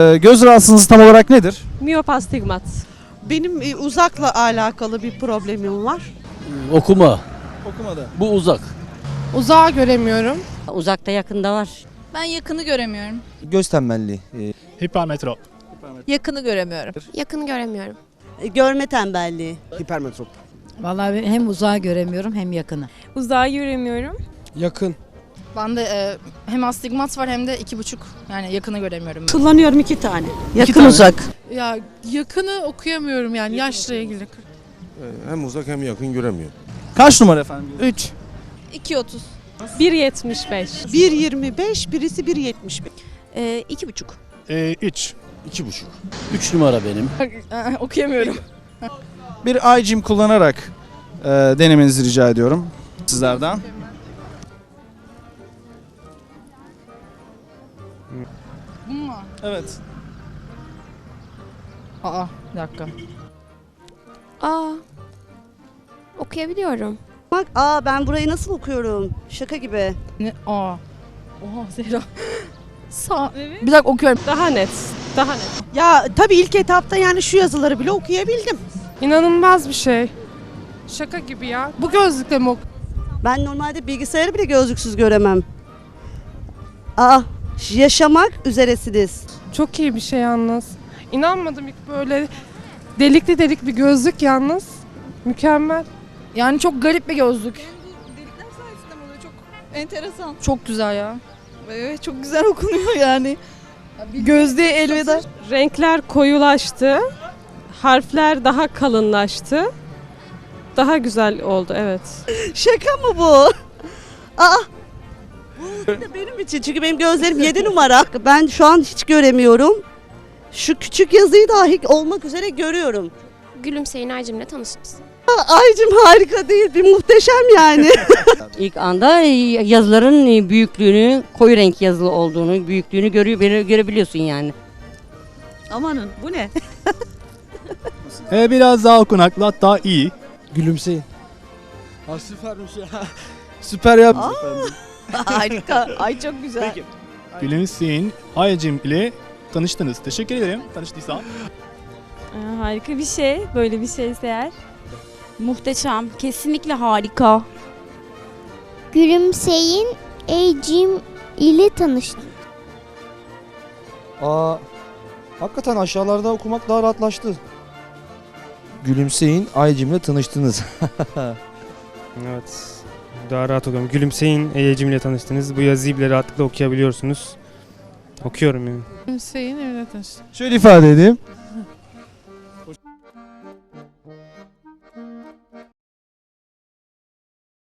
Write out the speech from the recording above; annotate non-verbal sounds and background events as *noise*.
Ee, göz rahatsızlığınız tam olarak nedir? Miyop astigmat. Benim e, uzakla alakalı bir problemim var. Okuma. Okumada. Bu uzak. Uzağa göremiyorum. Uzakta yakında var. Ben yakını göremiyorum. Göz tembelliği. Ee, Hipermetrop. Yakını göremiyorum. Yakını göremiyorum. Görme tembelliği. hipermetrop. Vallahi hem uzağa göremiyorum hem yakını. Uzağa göremiyorum. Yakın. Ben de e, hem astigmat var hem de iki buçuk. Yani yakını göremiyorum. ben. Kullanıyorum iki tane. Yakın tane. uzak. Ya yakını okuyamıyorum yani yaşla ilgili. Hem uzak hem yakın göremiyor. Kaç numara efendim? 3. 2.30. 1.75. 1.25 birisi 1.75. Ee, iki buçuk. Ee, 3. İki buçuk. 3 numara benim. *laughs* Okuyamıyorum. Bir iGym kullanarak e, denemenizi rica ediyorum sizlerden. Bu mu? Evet. Aa bir dakika. Aa. Okuyabiliyorum. Bak aa ben burayı nasıl okuyorum? Şaka gibi. Ne? Aa. Oha Zehra. Sağ. Bir dakika okuyorum. Daha net. Daha net. Ya tabii ilk etapta yani şu yazıları bile okuyabildim. İnanılmaz bir şey. Şaka gibi ya. Bu gözlükle mi ok- Ben normalde bilgisayarı bile gözlüksüz göremem. Aa yaşamak üzeresiniz. Çok iyi bir şey yalnız. İnanmadım ilk böyle delikli delik bir gözlük yalnız. Mükemmel. Yani çok garip bir gözlük. Delikler sayesinde mi oluyor? Çok enteresan. Çok güzel ya. Evet çok güzel *laughs* okunuyor yani. Gözlüğe elveda. Renkler koyulaştı. Harfler daha kalınlaştı. Daha güzel oldu evet. *laughs* Şaka mı bu? Aa bu da benim için çünkü benim gözlerim 7 numara. Ben şu an hiç göremiyorum. Şu küçük yazıyı dahi olmak üzere görüyorum. Gülümseyin Aycim'le tanıştınız. Aa, Aycım harika değil, bir muhteşem yani. *laughs* İlk anda yazıların büyüklüğünü, koyu renk yazılı olduğunu, büyüklüğünü görüyor, görebiliyorsun yani. Amanın bu ne? Ee, *laughs* biraz daha okunaklı hatta iyi. Gülümseyin. Ha süpermiş ya. *laughs* Süper yaptın. *laughs* harika. Ay çok güzel. Gülümseyin Ayacım ile tanıştınız. Teşekkür ederim tanıştıysa. harika bir şey. Böyle bir şeyse eğer. Muhteşem. Kesinlikle harika. Gülümseyin Ecim ile tanıştım. Aa, hakikaten aşağılarda okumak daha rahatlaştı. Gülümseyin Aycim'le tanıştınız. *laughs* Evet. Daha rahat okuyorum. Gülümseyin Eyecim ile tanıştınız. Bu yazıyı bile rahatlıkla okuyabiliyorsunuz. Okuyorum yani. Gülümseyin öyle tanıştınız. Şöyle ifade edeyim.